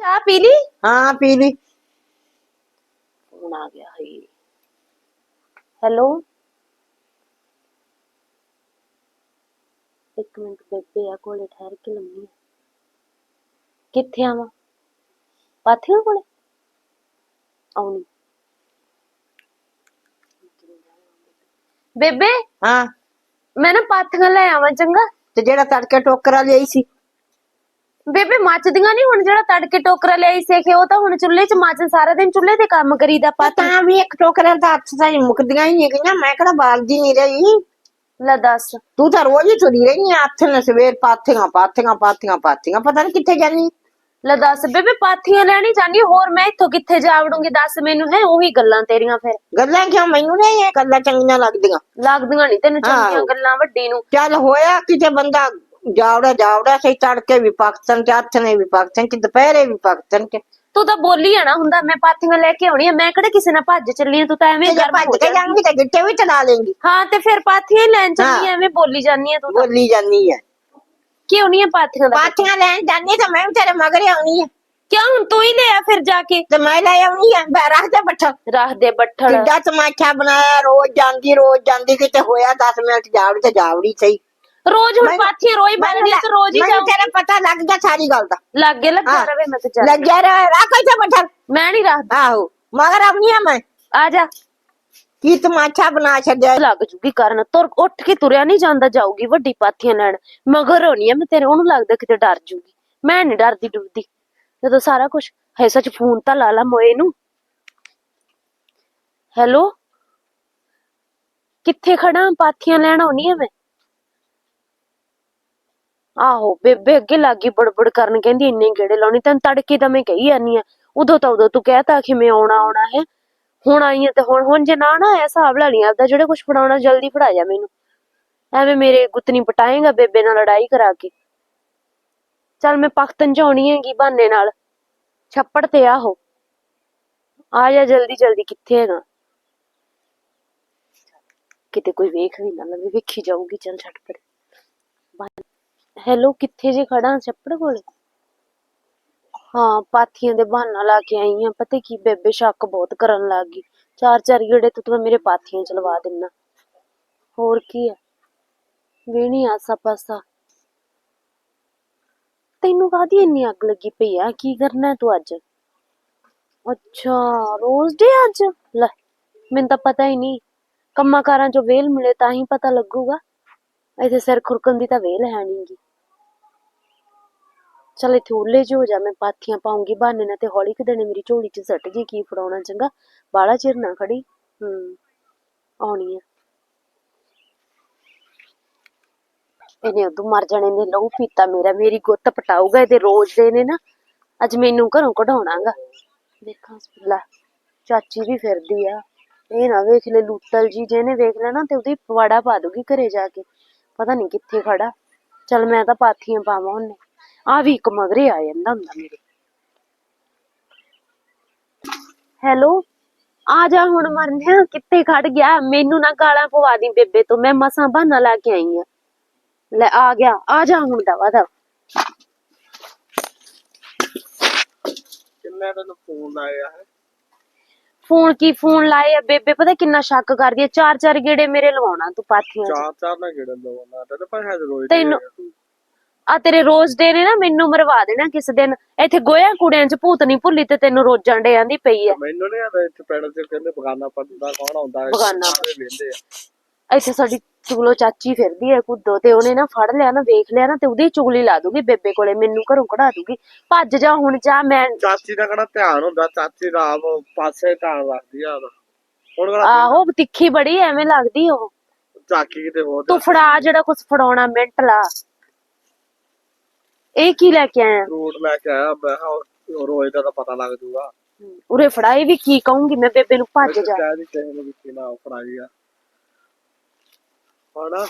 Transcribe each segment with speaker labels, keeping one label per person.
Speaker 1: ਚਾਹ ਪੀ ਲਈ?
Speaker 2: ਹਾਂ ਪੀ ਲਈ।
Speaker 1: ਫੋਨ ਆ ਗਿਆ ਹੈ ਹੈਲੋ? ਇੱਕ ਮਿੰਟ ਬੇਬੇ ਆ ਕੋਲੇ ਠਹਿਰ ਕੇ ਲੰਮੀ। ਕਿੱਥੇ ਆਵਾਂ ਪਾਥੀਆਂ ਕੋਲੇ? ਆਉਣੀ। ਬੇਬੇ?
Speaker 2: ਹਾਂ।
Speaker 1: ਮੈਂ ਨਾ ਪਾਥੀਆਂ ਲੈ ਆਵਾਂ ਚੰਗਾ।
Speaker 2: ਤੇ ਜਿਹੜਾ ਤੜਕੇ ਟੋਕਰਾ ਲਈ ਸੀ।
Speaker 1: ਬੇਬੇ ਮੱਚਦੀਆਂ ਨਹੀਂ ਹੁਣ ਜਿਹੜਾ ਤੜਕੇ ਟੋਕਰਾ ਲਿਆਈ ਸੇਖੇ ਉਹ ਤਾਂ ਹੁਣ ਚੁੱਲ੍ਹੇ 'ਚ ਮੱਚ ਸਾਰਾ ਦਿਨ ਚੁੱਲ੍ਹੇ ਤੇ ਕੰਮ ਕਰੀਦਾ ਪਾਥੀ
Speaker 2: ਤਾਂ ਵੀ ਇੱਕ ਟੋਕਰਾ ਤਾਂ ਹੱਥ ਸਾਈ ਮੁੱਕਦੀਆਂ ਹੀ ਨਹੀਂ ਗਈਆਂ ਮੈਂ ਕਿਹੜਾ ਬਾਲਦੀ ਨਹੀਂ ਰਹੀ।
Speaker 1: ਲੈ ਦੱਸ।
Speaker 2: ਤੂੰ ਤਾਂ ਰੋਜ਼ ਹੀ ਤੁਰੀ ਰਹੀ ਆ ਹੱਥ ਨਾਲ ਸਵੇਰ ਪਾਥੀਆਂ ਪਾਥੀਆਂ ਪਾਥੀਆਂ ਪਾਥੀਆਂ ਪਤਾ ਨਹੀਂ ਕਿੱਥੇ ਜਾਨੀ।
Speaker 1: ਲੈ ਦੱਸ ਬੇਬੇ ਪਾਥੀਆਂ ਲੈਣੀ ਚਾਹਨੀ ਹੋਰ ਮੈਂ ਇੱਥੋਂ ਕਿੱਥੇ ਜਾ ਵੜੂੰਗੀ ਦੱਸ ਮੈਨੂੰ ਹੈ ਉਹੀ ਗੱਲਾਂ ਤੇਰੀਆਂ ਫਿਰ।
Speaker 2: ਗੱਲਾਂ ਕਿਉਂ ਮੈਨੂੰ ਨਹੀਂ ਇਹ ਗੱਲਾਂ ਚੰਗੀਆਂ ਲੱਗਦੀਆਂ।
Speaker 1: ਲੱਗਦੀਆਂ ਨਹੀਂ ਤੈਨੂੰ ਚੰਗੀਆਂ। ਗੱਲਾਂ ਵੱਡੀ ਨੂੰ।
Speaker 2: ਚੱਲ ਹੋਇਆ ਕਿਤੇ ਬੰਦਾ ਜਾਵੜਾ ਜਾਵੜਾ ਸਹੀ ਤੜਕੇ ਵੀ ਪਾਕਿਸਤਾਨ ਤੇ ਹੱਥ ਨੇ ਵੀ ਪਾਕਿਸਤਾਨ ਤੇ ਦੁਪਹਿਰੇ ਵੀ ਪਾਕਿਸਤਾਨ ਤੇ
Speaker 1: ਤੂੰ ਤਾਂ ਬੋਲੀ ਜਾਣਾ ਹੁੰਦਾ ਮੈਂ ਪਾਥੀਆਂ ਲੈ ਕੇ ਆਉਣੀ ਆ ਮੈਂ ਕਿਹੜਾ ਕਿਸੇ ਨਾਲ ਭੱਜ ਚੱਲੀ ਆ ਤੂੰ ਤਾਂ ਐਵੇਂ
Speaker 2: ਜੇ
Speaker 1: ਗਰਮ ਹੋ
Speaker 2: ਭੱਜ ਕੇ
Speaker 1: ਜਾਂਦੀ।
Speaker 2: ਜਾਂਗੀ ਤਾਂ ਗਿੱਟੇ ਵੀ ਚਲਾ ਲੇਂਗੀ।
Speaker 1: ਹਾਂ ਤੇ ਫਿਰ ਪਾਥੀਆਂ ਹੀ ਲੈਣ ਚੱਲੀ ਆ
Speaker 2: ਹਾਂ।
Speaker 1: ਐਵੇਂ ਬੋਲੀ ਜਾਂਦੀ ਆ ਤੂੰ ਤਾਂ।
Speaker 2: ਬੋਲੀ ਜਾਨੀ ਹੈ
Speaker 1: ਕਿਉਂ ਨਹੀਂ ਆ ਪਾਥੀਆਂ ਦਾ
Speaker 2: ਪਾਥੀਆਂ ਲੈਣ ਜਾਨੀ ਤਾਂ ਮੈਂ ਵੀ ਤੇਰੇ ਮਗਰ ਆਉਣੀ ਹੈ
Speaker 1: ਕਿਉਂ? ਹੁਣ ਤੂੰ ਹੀ ਲਿਆ ਫਿਰ ਜਾ ਕੇ।
Speaker 2: ਤੇ ਮੈਂ ਲੈ ਆਉਣੀ ਹੈ ਬੈ ਰੱਖ ਦੇ ਬੱਠਾ
Speaker 1: ਰੱਖ ਦੇ ਬੱਠਲ।
Speaker 2: ਕਿੱਡਾ ਤਮਾਸ਼ਾ ਬਣਾਇਆ ਰੋਜ਼ ਜਾਂਦੀ ਰੋਜ਼ ਜਾਂਦੀ ਕਿਤੇ ਹੋਇਆ 10 ਮਿੰਟ ਜਾਵੜੀ ਤੇ ਜਾਵੜੀ ਸਹੀ।
Speaker 1: ਰੋਜ਼ ਹੁਣ
Speaker 2: ਮੈਨੂੰ-
Speaker 1: ਪਾਥੀਆਂ ਰੋਜ਼ ਬਣਦੀ ਆ ਤੇ ਰੋਜ਼ ਹੀ
Speaker 2: ਮੈਨੂੰ ਤੇਰਾ ਪਤਾ ਲੱਗ ਗਿਆ ਸਾਰੀ ਗੱਲ ਦਾ।
Speaker 1: ਲੱਗੇ ਲੱਗਾ
Speaker 2: ਹਾਂ।
Speaker 1: ਰਵੇ ਮੈਂ ਤੇ ਚੱਲ
Speaker 2: ਲੱਗਿਆ ਰਹੇ ਰੱਖ ਇੱਥੇ ਬੱਠਾ
Speaker 1: ਮੈਂ ਨਹੀਂ ਰੱਖਦਾ।
Speaker 2: ਆਹੋ ਮਗਰ ਆਉਣੀ ਹੈ ਮੈਂ।
Speaker 1: ਆ ਜਾ।
Speaker 2: ਕੀ ਤਮਾਸ਼ਾ ਬਣਾ ਛੱਡਿਆ?
Speaker 1: ਲੱਗ ਜੂਗੀ ਕਰਨ। ਤੁਰ ਉੱਠ ਕੇ ਤੁਰਿਆ ਨਹੀਂ ਜਾਂਦਾ ਜਾਊਗੀ ਵੱਡੀ ਪਾਥੀਆਂ ਲੈਣ। ਮਗਰ ਹੋਣੀ ਆ ਮੈਂ ਤੇਰੇ ਉਹਨੂੰ ਲੱਗਦਾ ਕਿਤੇ ਡਰ ਜੂਗੀ। ਮੈਂ ਨਹੀਂ ਡਰਦੀ ਡੁਰਦੀ। ਜਦੋਂ ਸਾਰਾ ਕੁਝ ਹੈ ਸੱਚ ਫੋਨ ਤਾਂ ਲਾ ਲਾ ਮੋਏ ਨੂੰ। ਹੈਲੋ? ਕਿੱਥੇ ਖੜਾ ਪਾਥੀਆਂ ਲੈਣ ਆਉਣੀ ਆ ਮੈਂ। ਆਹੋ, ਬੇਬੇ ਅੱਗੇ ਲੱਗੀ ਬੜਬੜ ਕਰਨ, ਕਹਿੰਦੀ ਇੰਨੇ ਗੇੜੇ ਲਾਉਣੀ, ਤੈਨੂੰ ਤੜਕੇ ਤਾਂ ਮੈਂ ਕਹੀ ਜਾਨੀ ਆ ਉਦੋਂ ਤਾਂ ਉਦੋਂ ਤੂੰ ਕਹਿਤਾ ਕਿ ਮੈਂ ਆਉਣਾ ਆਉਣਾ ਹੈ। ਹੁਣ ਆਈ ਆ ਤੇ ਹੁਣ ਹੁਣ ਜੇ ਨਾ ਨਾ ਆਇਆ, ਹਿਸਾਬ ਲਾ ਲਈ, ਆਪਦਾ ਜਿਹੜੇ ਕੁਝ ਫੜਾਉਣਾ, ਜਲਦੀ ਫੜਾ ਜਾ ਮੈਨੂੰ। ਐਵੇਂ ਮੇਰੇ ਗੁੱਤਨੀ ਪਟਾਏਗਾ ਬੇਬੇ ਨਾਲ ਲੜਾਈ ਕਰਾ ਕੇ। ਚੱਲ ਮੈਂ ਪਖਤਨ ਚ ਹੈਗੀ ਬਹਾਨੇ ਨਾਲ। ਛੱਪੜ ਤੇ ਆਹੋ ਆ ਜਾ ਜਲਦੀ ਜਲਦੀ, ਕਿੱਥੇ ਹੈਗਾ? ਕਿਤੇ ਕੋਈ ਵੇਖ ਵੀ ਨਾ ਲਵੇ, ਵੇਖੀ ਜਾਊਗੀ, ਚੱਲ ਛੱਡ ਪਰੇ ਹੈਲੋ, ਕਿੱਥੇ ਜੇ ਖੜਾ ਚੱਪੜ ਕੋਲੇ? ਹਾਂ, ਪਾਥੀਆਂ ਦੇ ਬਹਾਨਾ ਲਾ ਕੇ ਆਈ ਆ ਪਤਾ ਕੀ ਬੇਬੇ, ਸ਼ੱਕ ਬਹੁਤ ਕਰਨ ਲੱਗ ਗਈ। ਚਾਰ ਚਾਰ ਗੇੜੇ ਤੋਂ ਤੂੰ ਮੇਰੇ ਪਾਥੀਆਂ ਚਲਵਾ ਦਿੰਨਾ। ਹੋਰ ਕੀ ਆ? ਵੇਣੀ ਆਸਾ ਪਾਸਾ। ਤੈਨੂੰ ਕਾਹਦੀ ਇੰਨੀ ਅੱਗ ਲੱਗੀ ਪਈ ਆ? ਕੀ ਕਰਨਾ ਤੂੰ ਅੱਜ? ਅੱਛਾ, ਰੋਜ਼ ਡੇ ਅੱਜ? ਲੈ, ਮੈਨੂੰ ਤਾਂ ਪਤਾ ਹੀ ਨਹੀਂ। ਕੰਮਾਂ ਕਾਰਾਂ ਚੋਂ ਵੇਲ ਮਿਲੇ ਤਾਂ ਹੀ ਪਤਾ ਲੱਗੂਗਾ। ਇੱਥੇ ਸਿਰ ਖੁਰਕਣ ਦੀ ਤਾਂ ਵੇਲ ਹੈ ਨਹੀਂਗੀ ਚੱਲ ਇੱਥੇ ਉੱਲੇ ਜਿਹੇ ਹੋ ਜਾ ਮੈਂ ਪਾਥੀਆਂ ਪਾਉਂਗੀ ਬਹਾਨੇ ਨਾਲ ਤੇ ਹੌਲੀ ਕੁ ਦੇਣੇ ਮੇਰੀ ਝੋਲੀ 'ਚ ਸੱਟ ਜੀ ਕੀ ਫੜਾਉਣਾ ਚੰਗਾ ਬਾਲਾ ਚਿਰ ਨਾ ਖੜੀ। ਹੂੰ ਆਉਣੀ ਆ। ਇਹਨੇ ਉਦੋਂ ਮਰ ਜਾਣੇ ਨੇ ਲਹੂ ਪੀਤਾ ਮੇਰਾ ਮੇਰੀ ਗੁੱਤ ਪਟਾਊਗਾ ਇਹਦੇ ਰੋਜ਼ ਦੇ ਨੇ ਨਾ ਅੱਜ ਮੈਨੂੰ ਘਰੋਂ ਕਢਾਉਣਾਗਾ। ਦੇਖਾਂ ਲੈ ਚਾਚੀ ਵੀ ਫਿਰਦੀ ਆ। ਇਹ ਨਾ ਵੇਖ ਲੈ ਲੂਤਲ ਜੀ ਜਿਹਨੇ ਵੇਖ ਲੈਣਾ ਤੇ ਉਹਦੀ ਪਵਾੜਾ ਪਾ ਦੂਗੀ ਘਰੇ ਜਾ ਕੇ ਪਤਾ ਨਹੀਂ ਕਿੱਥੇ ਖੜਾ। ਚੱਲ ਮੈਂ ਤਾਂ ਪਾਥੀਆਂ ਪਾਵਾਂ ਉਹਨੇ। ਆ ਵੀ ਇੱਕ ਮਗਰੇ ਆ ਜਾਂਦਾ ਹੁੰਦਾ ਮੇਰੇ ਹੈਲੋ ਆ ਜਾ ਹੁਣ ਮਰਨਿਆ ਕਿੱਥੇ ਖੜ ਗਿਆ ਮੈਨੂੰ ਨਾ ਗਾਲਾਂ ਪਵਾ ਦੀ ਬੇਬੇ ਤੋਂ ਮੈਂ ਮਸਾਂ ਬਹਾਨਾ ਲਾ ਕੇ ਆਈ ਆ ਲੈ ਆ ਗਿਆ ਆ ਜਾ ਹੁਣ ਦਵਾ ਦਾ
Speaker 3: ਕਿੰਨੇ ਤੈਨੂੰ ਫੋਨ ਆਇਆ ਹੈ
Speaker 1: ਫੋਨ ਕੀ ਫੋਨ ਲਾਏ ਆ ਬੇਬੇ ਪਤਾ ਕਿੰਨਾ ਸ਼ੱਕ ਕਰਦੀ ਆ ਚਾਰ ਚਾਰ ਗੇੜੇ ਮੇਰੇ ਲਵਾਉਣਾ ਤੂੰ ਪਾਥੀਆਂ 'ਚ
Speaker 3: ਚਾਰ ਚਾਰ ਨਾ ਕਿਹੜੇ ਲਵਾਉਣਾ ਤੇ ਪਰ ਹੈ ਰੋਜ਼
Speaker 1: ਤੈਨੂੰ- ਆ ਤੇਰੇ ਰੋਜ਼ ਦੇ ਨੇ ਨਾ ਮੈਨੂੰ ਮਰਵਾ ਦੇਣਾ ਕਿਸ ਦਿਨ। ਇੱਥੇ ਗੋਇਆ ਕੁੜਿਆਂ 'ਚ ਭੂਤ ਨਹੀਂ ਭੁੱਲੀ ਤੇ ਤੈਨੂੰ ਰੋਜਾਂ ਡੇ ਆਂਦੀ ਪਈ ਆ
Speaker 3: ਮੈਨੂੰ ਨਹੀਂ ਆਦਾ ਇੱਥੇ ਪਿੰਡ ਚ ਕਹਿੰਦੇ ਬਗਾਨਾ ਪੜਦਾ ਕੌਣ ਆਉਂਦਾ ਹੈ?
Speaker 1: ਬਗਾਨਾ।
Speaker 3: ਸਾਰੇ ਵੇਂਦੇ ਆ।
Speaker 1: ਇੱਥੇ ਸਾਡੀ ਚੁਗਲੋ ਚਾਚੀ ਫਿਰਦੀ ਹੈ ਕੁੱਦੋ ਤੇ ਉਹਨੇ ਨਾ ਫੜ ਲਿਆ ਨਾ ਵੇਖ ਲਿਆ ਨਾ ਤੇ ਉਹਦੀ ਚੁਗਲੀ ਲਾ ਦੂਗੀ ਬੇਬੇ ਕੋਲੇ ਮੈਨੂੰ ਘਰੋਂ ਕਢਾ ਦੂਗੀ। ਭੱਜ ਜਾ ਹੁਣ ਜਾ ਮੈਂ
Speaker 3: ਚਾਚੀ ਦਾ ਕਿਹੜਾ ਧਿਆਨ ਹੁੰਦਾ? ਚਾਚੀ ਦਾ ਆਪ ਪਾਸੇ ਧਿਆਨ ਰੱਖਦੀ ਆ ਉਹਦਾ। ਹੁਣ ਕਿਹੜਾ
Speaker 1: ਆਹੋ ਤਿੱਖੀ ਬੜੀ ਐਵੇਂ ਲੱਗਦੀ ਉਹ।
Speaker 3: ਚਾਕੀ ਕਿਤੇ ਹੋਰ
Speaker 1: ਤੂੰ ਫੜਾ ਜਿਹੜਾ ਕੁਝ ਫੜਾਉਣਾ ਮਿੰਟ ਲਾ। ਇਹ ਕੀ ਲੈ ਕੇ ਆਇਆ?
Speaker 3: ਫਰੂਟ ਲੈ ਕੇ ਆਇਆ। ਮੈਂ ਉਹ ਰੋਜ਼ ਦਾ ਤਾਂ ਪਤਾ ਲੱਗ ਜੂਗਾ।
Speaker 1: ਉਰੇ ਫੜਾਈ ਵੀ ਕੀ ਕਹੂੰਗੀ ਮੈਂ ਬੇਬੇ ਨੂੰ ਭੱਜ ਜਾ।
Speaker 3: ਕਹਿ ਦੀ ਕਿਸੇ ਨੂੰ ਵੀ ਕੀ ਨਾ ਫੜਾਈ ਆ। ਹਣਾ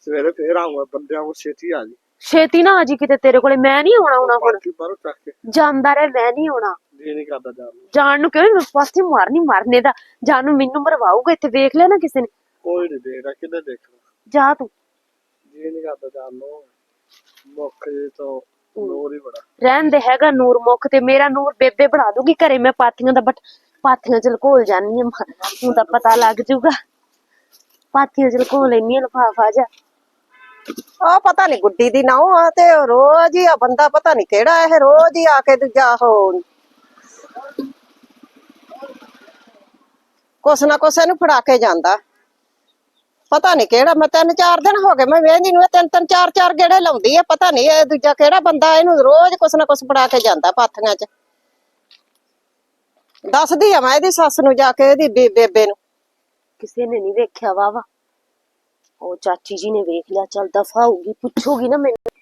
Speaker 3: ਸਵੇਰੇ ਫੇਰ ਆਉਂਗਾ ਬੰਦਿਆਂ ਨੂੰ ਛੇਤੀ ਆ ਜੀ।
Speaker 1: ਛੇਤੀ ਨਾ ਅਜੀ ਕਿਤੇ ਤੇਰੇ ਕੋਲੇ ਮੈਂ ਨਹੀਂ ਆਉਣਾ ਆਉਣਾ ਹੁਣ
Speaker 3: ਬਾਕੀ ਬਾਹਰੋਂ ਚੱਕ ਕੇ।
Speaker 1: ਜਾਂਦਾ ਰਹਿ ਮੈਂ ਨਹੀਂ ਆਉਣਾ।
Speaker 3: ਜੀ ਨਹੀਂ ਕਰਦਾ ਜਾਣ ਨੂੰ।
Speaker 1: ਜਾਣ ਨੂੰ ਕਿਉਂ ਮੈਂ ਪਾਸੇ ਮਾਰਨੀ ਮਾਰਨੇ ਦਾ। ਜਾਨ ਨੂੰ ਮੈਨੂੰ ਮਰਵਾਊਗਾ ਇੱਥੇ ਵੇਖ ਲਿਆ ਨਾ ਕਿਸੇ ਨੇ।
Speaker 3: ਕੋਈ ਨਹੀਂ ਦੇਖਦਾ ਕਿੰਨੇ ਦੇਖਣਾ?
Speaker 1: ਜਾ ਤੂੰ।
Speaker 3: ਜੀ ਨਹੀਂ ਕਰਦਾ ਜਾਣ ਨੂੰ। ਮੁੱਖ ਜੇ ਤੋਂ ਨੂਰ ਹੀ ਬੜਾ।
Speaker 1: ਰਹਿਣ ਦੇ ਹੈਗਾ ਨੂਰ ਮੁੱਖ ਤੇ ਮੇਰਾ ਨੂਰ ਬੇਬੇ ਬਣਾ ਦੂਗੀ ਘਰੇ ਮੈਂ ਪਾਥੀਆਂ ਦਾ ਬਟ ਪਾਥੀਆਂ ਚ ਲਕੋਲ ਜਾਨੀ ਆ ਹੁਣ ਤਾਂ ਪਤਾ ਲੱਗ ਜੂਗਾ। ਪਾਥੀਆਂ ਚ ਲਕੋਲ ਆ ਲਫਾਫਾ ਜਾ
Speaker 4: ਆ ਪਤਾ ਨਹੀਂ ਗੁੱਡੀ ਦੀ ਨਾਉ ਆ ਤੇ ਰੋਜ਼ ਹੀ ਆ ਬੰਦਾ ਪਤਾ ਨਹੀਂ ਕਿਹੜਾ ਇਹ ਰੋਜ਼ ਹੀ ਆ ਕੇ ਦੂਜਾ ਉਹ ਕੁਛ ਨਾ ਕੁਛ ਇਹਨੂੰ ਫੜਾ ਕੇ ਜਾਂਦਾ। ਪਤਾ ਨਹੀਂ ਕਿਹੜਾ, ਮੈਂ ਤਿੰਨ ਚਾਰ ਦਿਨ ਹੋ ਗਏ, ਮੈਂ ਵੇਖਦੀ ਨੂੰ ਇਹ ਤਿੰਨ ਤਿੰਨ, ਚਾਰ ਚਾਰ ਗੇੜੇ ਲਾਉਂਦੀ ਆ, ਪਤਾ ਨਹੀਂ ਇਹ ਦੂਜਾ ਕਿਹੜਾ ਬੰਦਾ, ਇਹਨੂੰ ਰੋਜ਼ ਕੁਛ ਨਾ ਕੁਛ ਫੜਾ ਕੇ ਜਾਂਦਾ ਪਾਥੀਆਂ 'ਚ। ਦੱਸਦੀ ਆ ਮੈਂ ਇਹਦੀ ਸੱਸ ਨੂੰ ਜਾ ਕੇ, ਇਹਦੀ ਬੇ- ਬੇਬੇ ਨੂੰ।
Speaker 1: ਕਿਸੇ ਨੇ ਨਹੀਂ ਵੇਖਿਆ ਵਾਵਾ ਉਹ ਚਾਚੀ ਜੀ ਨੇ ਵੇਖ ਲਿਆ, ਚੱਲ ਦਫਾ ਹੋਊਗੀ ਪੁੱਛੂਗੀ ਨਾ ਮੈਨੂੰ।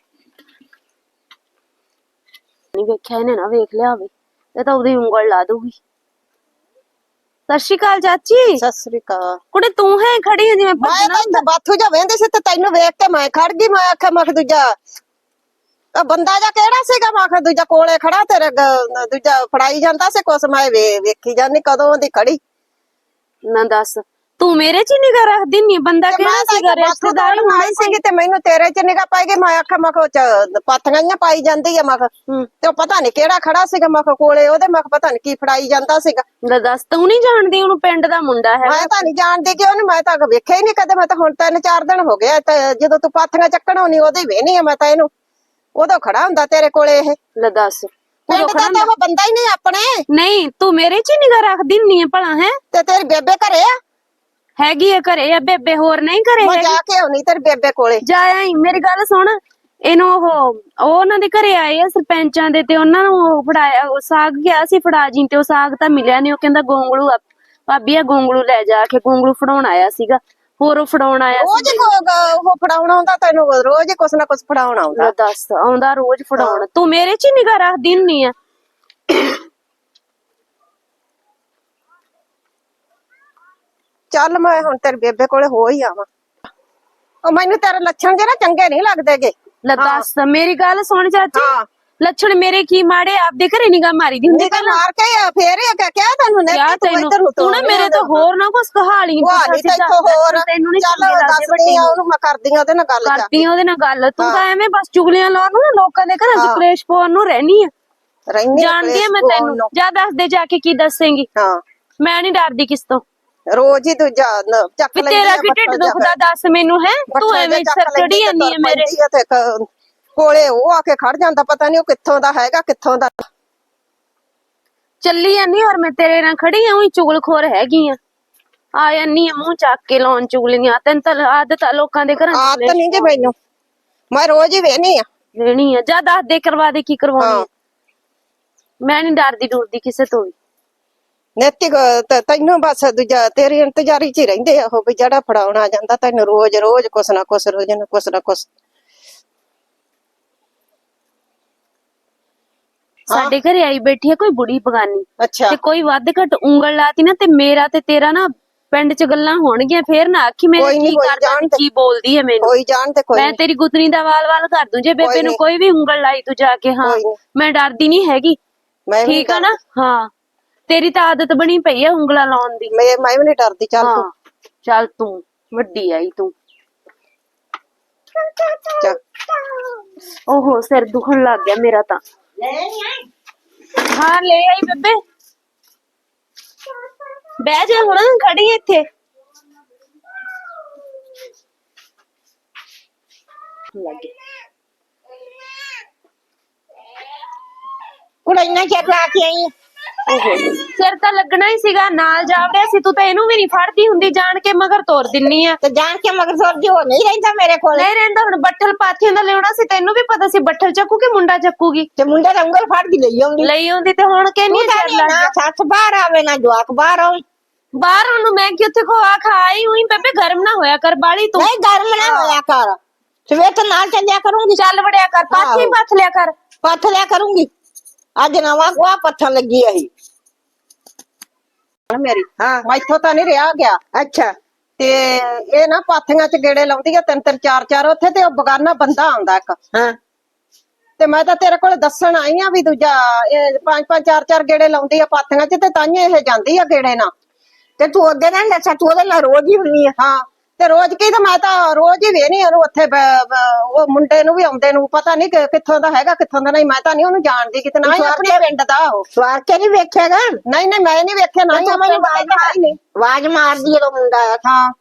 Speaker 1: ਨਹੀਂ ਵੇਖਿਆ, ਇਹਨੇ ਨਾ ਵੇਖ ਲਿਆ ਹੋਵੇ, ਇਹ ਤਾਂ ਉਹਦੀ ਉਂਗਲ ਲਾ ਦੂਗੀ ਸਤਿ ਸ਼੍ਰੀ ਅਕਾਲ ਚਾਚੀ।
Speaker 4: ਸਤਿ ਸ੍ਰੀ ਅਕਾਲ।
Speaker 1: ਕੁੜੇ ਤੂੰ ਹੈ ਖੜੀ ਹੈ ਜਿਵੇਂ
Speaker 4: ਮੈਂ
Speaker 1: ਭੱਜਣਾ
Speaker 4: ਤਾਂ ਬਾਥੂ ਜਾ ਵੇਂਦੀ ਸੀ ਤੇ ਤੈਨੂੰ ਵੇਖ ਕੇ ਮੈਂ ਖੜ ਗਈ ਮੈਂ ਆਖਿਆ ਮੈਂ ਕਿਹਾ ਦੂਜਾ ਆ ਬੰਦਾ ਜਾ ਕਿਹੜਾ ਸੀਗਾ? ਮੈਂ ਆਖਿਆ ਦੂਜਾ ਕੋਲੇ ਖੜਾ ਤੇਰੇ ਗ- ਦੂਜਾ ਫੜਾਈ ਜਾਂਦਾ ਸੀ ਕੁਛ ਮੈਂ ਵੇ- ਵੇਖੀ ਜਾਂਦੀ ਕਦੋਂ ਦੀ ਖੜੀ।
Speaker 1: ਨਾ ਦੱਸ ਤੂੰ ਮੇਰੇ ਚ ਨਿਗਾ ਰੱਖਦੀ ਨਹੀਂ ਬੰਦਾ ਕਿਹੜਾ ਸੀਗਾ ਰਿਸ਼ਤੇਦਾਰ
Speaker 4: ਦੌੜਨ ਆਈ ਸੀਗੀ ਤੇ ਮੈਨੂੰ ਤੇਰੇ ਚ ਨਿਗਾ ਪਾਈ ਗਈ। ਮੈਂ ਆਖਿਆ ਮੈਂ ਚ ਪਾਥੀਆਂ ਪਾਈ ਜਾਂਦੀ ਆ ਮੈਂ ਤੇ ਉਹ ਪਤਾ ਨਹੀਂ ਕਿਹੜਾ ਖੜਾ ਸੀਗਾ ਮੈਂ ਕੋਲੇ ਉਹਦੇ ਮੈਂ ਪਤਾ ਨਹੀਂ ਕੀ ਫੜਾਈ ਜਾਂਦਾ ਸੀਗਾ।
Speaker 1: ਲੈ ਦੱਸ ਤੂੰ ਨਹੀਂ ਜਾਣਦੀ ਉਹਨੂੰ ਪਿੰਡ ਦਾ ਮੁੰਡਾ ਹੈ
Speaker 4: ਮੈਂ ਤਾਂ ਨਹੀਂ ਜਾਣਦੀ ਕਿ ਉਹਨੂੰ ਮੈਂ ਤਾਂ ਵੇਖਿਆ ਹੀ ਨਹੀਂ ਕਦੇ। ਮੈਂ ਤਾਂ ਹੁਣ ਤਿੰਨ ਚਾਰ ਦਿਨ ਹੋ ਗਏ ਤੇ ਜਦੋਂ ਤੂੰ ਪਾਥੀਆਂ ਚੱਕਣ ਆਉਣੀ ਉਹਦੀ ਵੇਹਨੀ ਆ ਮੈਂ ਤਾਂ ਇਹਨੂੰ। ਉਦੋਂ ਖੜਾ ਹੁੰਦਾ ਤੇਰੇ ਕੋਲੇ ਇਹ।
Speaker 1: ਲੈ ਦੱਸ
Speaker 4: ਪਿੰਡ
Speaker 1: ਉਦੋਂ
Speaker 4: ਦਾ
Speaker 1: ਖੜਾ
Speaker 4: ਤਾਂ ਉਹ ਬੰਦਾ ਹੀ ਨਹੀਂ ਆਪਣੇ।
Speaker 1: ਨਹੀਂ ਤੂੰ ਮੇਰੇ ਚ ਨਿਗਾ ਰੱਖਦੀ ਨਹੀਂ ਭਲਾ ਹੈ?
Speaker 4: ਤੇ ਤੇਰੀ ਬੇਬੇ ਘਰੇ ਆ?
Speaker 1: ਹੈਗੀ ਆ ਘਰੇ ਆ ਬੇਬੇ ਹੋਰ ਨਹੀਂ ਘਰੇ
Speaker 4: ਮੈਂ
Speaker 1: ਹੈਗੀ?
Speaker 4: ਜਾ ਕੇ ਆਉਣੀ ਤੇਰੀ ਬੇਬੇ ਕੋਲੇ।
Speaker 1: ਜਾ ਆਈ ਮੇਰੀ ਗੱਲ ਸੁਣ ਇਹਨੂੰ ਉਹ ਉਹ ਉਹਨਾਂ ਦੇ ਘਰੇ ਆਏ ਆ ਸਰਪੰਚਾਂ ਦੇ ਤੇ ਉਹਨਾਂ ਨੂੰ ਉਹ ਫੜਾਇਆ ਉਹ ਸਾਗ ਗਿਆ ਸੀ ਫੜਾ ਜੀ ਤੇ ਉਹ ਸਾਗ ਤਾਂ ਮਿਲਿਆ ਨਹੀਂ ਉਹ ਕਹਿੰਦਾ ਗੋਂਗਲੂ ਆ ਭਾਬੀ ਆ ਗੋਂਗਲੂ ਲੈ ਜਾ ਕੇ ਗੋਂਗਲੂ ਫੜਾਉਣ ਆਇਆ ਸੀਗਾ ਹੋਰ ਉਹ ਫੜਾਉਣ ਆਇਆ
Speaker 4: ਰੋਜ਼ ਹੀ ਕੋ- ਗ- ਉਹ ਫੜਾਉਣਾ ਆਉਂਦਾ ਤੈਨੂੰ ਰੋਜ਼ ਹੀ ਕੁਛ ਨਾ ਕੁਛ ਫੜਾਉਣਾ ਆਉਂਦਾ।
Speaker 1: ਲੈ ਦੱਸ ਆਉਂਦਾ ਰੋਜ਼ ਫੜਾਉਣ। ਤੂੰ ਮੇਰੇ ਚ ਹੀ ਨਿਗਾ ਰੱਖਦੀ ਹੁੰਨੀ ਆ।
Speaker 4: ਚੱਲ ਮੈਂ ਹੁਣ ਤੇਰੀ ਬੇਬੇ ਕੋਲੇ ਹੋ ਹੀ ਆਵਾਂ। ਉਹ ਮੈਨੂੰ ਤੇਰੇ ਲੱਛਣ ਜੇ ਨਾ ਚੰਗੇ ਨਹੀਂ ਲੱਗਦੇਗੇ।
Speaker 1: ਲੈ ਦੱਸ ਮੇਰੀ ਗੱਲ ਸੁਣ ਚਾਚੀ।
Speaker 4: ਹਾਂ।
Speaker 1: ਲੱਛਣ ਮੇਰੇ ਕੀ ਮਾੜੇ ਆਪਦੇ ਘਰੇ ਨਿਗਾ ਮਾਰੀ ਦੀ ਹੁੰਦੀ
Speaker 4: ਨਿਕਲ ਮਾਰ ਕੇ ਆ, ਫੇਰ ਇਹ ਕਿਹਾ ਕਿਹਾ ਤੈਨੂੰ ਨੇ ਕਿ ਤੂੰ ਇੱਧਰ ਨੂੰ
Speaker 1: ਤੂੰ ਨਾ ਮੇਰੇ ਤੋਂ ਹੋਰ ਨਾ ਕੁਛ ਕਹਾਲੀ
Speaker 4: ਨਹੀਂ ਤਾਂ ਇੱਥੋਂ ਹੋਰ
Speaker 1: ਤੈਨੂੰ ਨਹੀਂ
Speaker 4: ਚੱਲ
Speaker 1: ਚੰਗੇ ਲੱਗਦੇ
Speaker 4: ਦੱਸਦੀ
Speaker 1: ਵੱਡੇ।
Speaker 4: ਆ ਉਹਨੂੰ ਮੈਂ ਕਰਦੀ ਆ ਉਹਦੇ ਨਾਲ ਗੱਲ ਜਾ।
Speaker 1: ਕਰਦੀ ਆ ਉਹਦੇ ਨਾਲ ਗੱਲ। ਤੂੰ
Speaker 4: ਹਾਂ।
Speaker 1: ਤਾਂ ਐਵੇਂ ਬਸ ਚੁਗਲੀਆਂ ਲਾਉਣ ਨੂੰ ਨਾ ਲੋਕਾਂ ਦੇ ਘਰਾਂ 'ਚ
Speaker 4: ਹਾਂ।
Speaker 1: ਕਲੇਸ਼ ਪਾਉਣ ਨੂੰ ਰਹਿਣੀ ਆ।
Speaker 4: ਰਹਿਨੀ
Speaker 1: ਜਾਣਦੀ ਆ ਮੈਂ ਤੈਨੂੰ। ਜਾ ਦੱਸ ਦੇ ਜਾ ਕੇ ਕੀ ਦੱਸੇਂਗੀ।
Speaker 4: ਹਾਂ।
Speaker 1: ਮੈਂ ਨਹੀਂ ਡਰਦੀ ਕਿਸ ਤੋਂ।
Speaker 4: ਰੋਜ਼ ਹੀ ਦੂਜਾ ਨ- ਚੱਕ
Speaker 1: ਵੀ
Speaker 4: ਲੈਂਦੀ
Speaker 1: ਤੇਰਾ ਕੀ ਢਿੱਡ ਦੁਖਦਾ ਦੱਸ ਮੈਨੂੰ ਹੈ? ਤੂੰ ਐਵੇਂ ਸਿਰ ਚੜੀ ਜਾਂਦੀ
Speaker 4: ਤੁਰ
Speaker 1: ਮੇਰੇ।
Speaker 4: ਤੇ ਕ- ਕੋਲੇ ਉਹ ਆ ਕੇ ਖੜ ਜਾਂਦਾ ਪਤਾ ਨਹੀਂ ਉਹ ਕਿੱਥੋਂ ਦਾ ਹੈਗਾ ਕਿੱਥੋਂ ਦਾ।
Speaker 1: ਚੱਲੀ ਜਾਂਦੀ ਔਰ ਮੈਂ ਤੇਰੇ ਨਾਲ ਖੜੀ ਆ ਉਹੀ ਚੁਗਲਖੋਰ ਹੈਗੀ ਆ। ਆ ਜਾਂਦੀ ਆ ਮੂੰਹ ਚੱਕ ਕੇ ਲਾਉਣ ਚੁਗਲੀਆਂ ਤੈਨੂੰ ਤਾਂ ਆਦਤ ਆ ਲੋਕਾਂ ਦੇ ਘਰਾਂ 'ਚ
Speaker 4: ਆਦਤ ਨਹੀਂ ਜੀ ਮੈਨੂੰ। ਮੈਂ ਰੋਜ਼ ਹੀ ਵੇਹਨੀ ਆ।
Speaker 1: ਰਹਿਣੀ ਆ ਜਾ ਦੱਸ ਦੇ ਕਰਵਾ ਦੇ ਕੀ ਕਰਵਾਉਣੀ
Speaker 4: ਹਾਂ।
Speaker 1: ਮੈਂ ਨਹੀਂ ਡਰਦੀ ਡਰਦੀ ਕਿਸੇ ਤੋਂ ਵੀ।
Speaker 4: ਨੈਤਿਕ ਤ- ਤੈਨੂੰ ਬਸ ਦੂਜਾ ਤੇਰੀ ਇੰਤਜ਼ਾਰੀ ਚ ਹੀ ਰਹਿੰਦੇ ਆ ਉਹ ਵੀ ਜਿਹੜਾ ਫੜਾਉਣਾ ਜਾਂਦਾ ਤੈਨੂੰ ਰੋਜ਼ ਰੋਜ਼ ਕੁਛ ਨਾ ਕੁਛ ਰੋਜ਼ ਨਾ ਕੁਛ ਨਾ ਕੁਛ।
Speaker 1: ਸਾਡੇ ਘਰੇ ਆਈ ਬੈਠੀ ਕੋਈ ਬੁੜੀ ਬਗਾਨੀ
Speaker 4: ਅੱਛਾ।
Speaker 1: ਤੇ ਕੋਈ ਵੱਧ ਘੱਟ ਉਂਗਲ ਲਾਤੀ ਨਾ ਤੇ ਮੇਰਾ ਤੇ ਤੇਰਾ ਨਾ ਪਿੰਡ 'ਚ ਗੱਲਾਂ ਹੋਣਗੀਆਂ ਫੇਰ ਨਾ ਆਖੀ ਮੈਂ
Speaker 4: ਕੋਈ ਨੀ,
Speaker 1: ਕੀ
Speaker 4: ਕੋਈ
Speaker 1: ਕਰਦਾ
Speaker 4: ਜਾਣ
Speaker 1: ਨੀ,
Speaker 4: ਤੇ।
Speaker 1: ਕੀ ਬੋਲਦੀ ਹੈ ਮੈਨੂੰ।
Speaker 4: ਕੋਈ ਜਾਣ ਤੇ ਕੋਈ
Speaker 1: ਮੈਂ ਤੇਰੀ ਗੁੱਤਨੀ ਦਾ ਵਾਲ-ਵਾਲ ਕਰ ਦੂੰ ਜੇ ਬੇਬੇ ਨੂੰ
Speaker 4: ਨੀ।
Speaker 1: ਕੋਈ ਵੀ ਉਂਗਲ ਲਾਈ ਤੂੰ ਜਾ ਕੇ ਹਾਂ।
Speaker 4: ਕੋਈ ਨੀ।
Speaker 1: ਮੈਂ ਡਰਦੀ ਨਹੀਂ ਹੈਗੀ।
Speaker 4: ਮੈਂ ਵੀ
Speaker 1: ਠੀਕ ਆ ਨਾ? ਹਾਂ। ਤੇਰੀ ਤਾਂ ਆਦਤ ਬਣੀ ਪਈ ਆ ਉਂਗਲਾਂ ਲਾਉਣ ਦੀ।
Speaker 4: ਮੈਂ ਮੈਂ ਵੀ ਨਹੀਂ ਡਰਦੀ ਚੱਲ ਤੂੰ।
Speaker 1: ਚੱਲ ਤੂੰ ਵੱਡੀ ਆਈ ਤੂੰ।
Speaker 4: ਚੱਲ।
Speaker 1: ਓਹੋ ਸਿਰ ਦੁਖਣ ਲੱਗ ਗਿਆ ਮੇਰਾ ਤਾਂ। ਹਾਂ ਲੈ ਆਈ ਬੇਬੇ। ਬਹਿ ਜਾ ਹੁਣ ਖੜੀ ਇੱਥੇ। ਲੱਗੇ
Speaker 2: ਕੁੜੇ ਇੰਨਾ ਚਿਰ ਲਾ ਕੇ ਆਈ
Speaker 1: ਸਿਰ ਤਾਂ ਲੱਗਣਾ ਹੀ ਸੀਗਾ ਨਾਲ ਜਾਵੜਿਆ ਸੀ ਤੂੰ ਤਾਂ ਇਹਨੂੰ ਵੀ ਨਹੀਂ ਫੜਦੀ ਹੁੰਦੀ ਜਾਣ ਕੇ ਮਗਰ ਤੋਰ ਦਿੰਨੀ ਆ।
Speaker 2: ਤੇ ਜਾਣ ਕੇ ਮਗਰ ਸੋਰ ਜੀ ਹੋ ਨਹੀਂ ਰਹਿੰਦਾ ਮੇਰੇ ਕੋਲ।
Speaker 1: ਨਹੀਂ ਰਹਿੰਦਾ ਹੁਣ ਬੱਠਲ ਪਾਥੀਆਂ ਦਾ ਲਿਆਉਣਾ ਸੀ ਤੈਨੂੰ ਵੀ ਪਤਾ ਸੀ ਬੱਠਲ ਚੱਕੂ ਕਿ ਮੁੰਡਾ ਚੱਕੂਗੀ?
Speaker 2: ਤੇ ਮੁੰਡੇ ਦਾ ਉਂਗਲ ਫੜ ਕੇ ਲਈ ਆਉਂਦੀ।
Speaker 1: ਲਈ ਆਉਂਦੀ ਤੇ ਹੁਣ ਕਹਿੰਨੀ
Speaker 2: ਤੂੰ ਨਾ ਸੱਸ ਬਾਹਰ ਆਵੇ ਨਾ ਜਵਾਕ ਬਾਹਰ ਆਵੇ
Speaker 1: ਬਾਹਰ ਉਹਨੂੰ ਮੈਂ ਕਿ ਉੱਥੇ ਖਵਾ ਖਾਈ ਹੋਈ ਬੇਬੇ ਗਰਮ ਨਾ ਹੋਇਆ ਕਰ ਬਾਲੀ ਤੂੰ।
Speaker 2: ਨਹੀਂ ਗਰਮ ਨਾ ਹੋਇਆ ਕਰ। ਸਵੇਰ ਤੋਂ ਨਾਲ ਚੱਲਿਆ ਕਰੂੰਗੀ।
Speaker 1: ਚੱਲ ਵੜਿਆ ਕਰ ਪਾਥੀ। ਪੱਥ ਲਿਆ ਕਰ।
Speaker 2: ਪੱਥ ਲਿਆ ਕਰੂੰਗੀ। ਅੱਜ ਨਵਾਂ ਗਵਾ ਪੱਥਰ ਲੱਗੀ ਆਹੀ
Speaker 4: ਮੇਰੀ।
Speaker 2: ਹਾਂ।
Speaker 4: ਮੈਥੋਂ ਤਾਂ ਨਹੀਂ ਰਿਹਾ ਗਿਆ।
Speaker 2: ਅੱਛਾ।
Speaker 4: ਤੇ ਇਹ ਨਾ ਪਾਥੀਆਂ ਚ ਗੇੜੇ ਲਾਉਂਦੀ ਆ ਤਿੰਨ ਤਿੰਨ ਚਾਰ ਚਾਰ ਉੱਥੇ ਤੇ ਉਹ ਬਗਾਨਾ ਬੰਦਾ ਆਉਂਦਾ ਇੱਕ।
Speaker 2: ਹਾਂ।
Speaker 4: ਤੇ ਮੈਂ ਤਾਂ ਤੇਰੇ ਕੋਲ ਦੱਸਣ ਆਈ ਆ ਵੀ ਦੂਜਾ ਇਹ ਪੰਜ ਪੰਜ ਚਾਰ ਚਾਰ ਗੇੜੇ ਲਾਉਂਦੀ ਆ ਪਾਥੀਆਂ ਚ ਤੇ ਤਾਂਹੀਓ ਇਹ ਜਾਂਦੀ ਆ ਗੇੜੇ ਨਾਲ।
Speaker 2: ਤੇ ਤੂੰ ਅੱਗੇ ਨਾ ਦੱਸਿਆ ਤੂੰ ਉਹਦੇ ਨਾਲ ਰੋਜ਼ ਹੀ ਹੁੰਨੀ ਆ।
Speaker 4: ਹਾਂ। ਤੇ ਰੋਜ਼ ਕੀ ਤਾਂ ਮੈਂ ਤਾਂ ਰੋਜ਼ ਹੀ ਵੇਹਨੀ ਉਹਨੂੰ ਉੱਥੇ ਬ- ਬ- ਉਹ ਮੁੰਡੇ ਨੂੰ ਵੀ ਆਉਂਦੇ ਨੂੰ ਪਤਾ ਨਹੀਂ ਕਿੱਥੋਂ ਦਾ ਹੈਗਾ ਕਿੱਥੋਂ ਦਾ ਨਹੀਂ ਮੈਂ ਤਾਂ ਨਹੀਂ ਉਹਨੂੰ ਜਾਣਦੀ ਕਿਤੇ ਨਾ ਹੀ ਆਪਣੇ ਪਿੰਡ ਦਾ ਉਹ।
Speaker 2: ਸਵਾਰ ਕੇ ਨਹੀਂ ਵੇਖਿਆਗਾ?
Speaker 4: ਨਹੀਂ ਨਹੀਂ ਮੈਂ ਨਹੀਂ ਵੇਖਿਆ ਨਾ ਹੀ
Speaker 2: ਮੈਨੂੰ
Speaker 4: ਆਪਣੇ
Speaker 2: ਆਵਾਜ਼
Speaker 4: ਦਾ ਹੀ ਨਹੀਂ
Speaker 2: ਆਵਾਜ਼ ਮਾਰਦੀ ਜਦੋਂ ਮੁੰਡਾ ਆਇਆ।
Speaker 4: ਹਾਂ।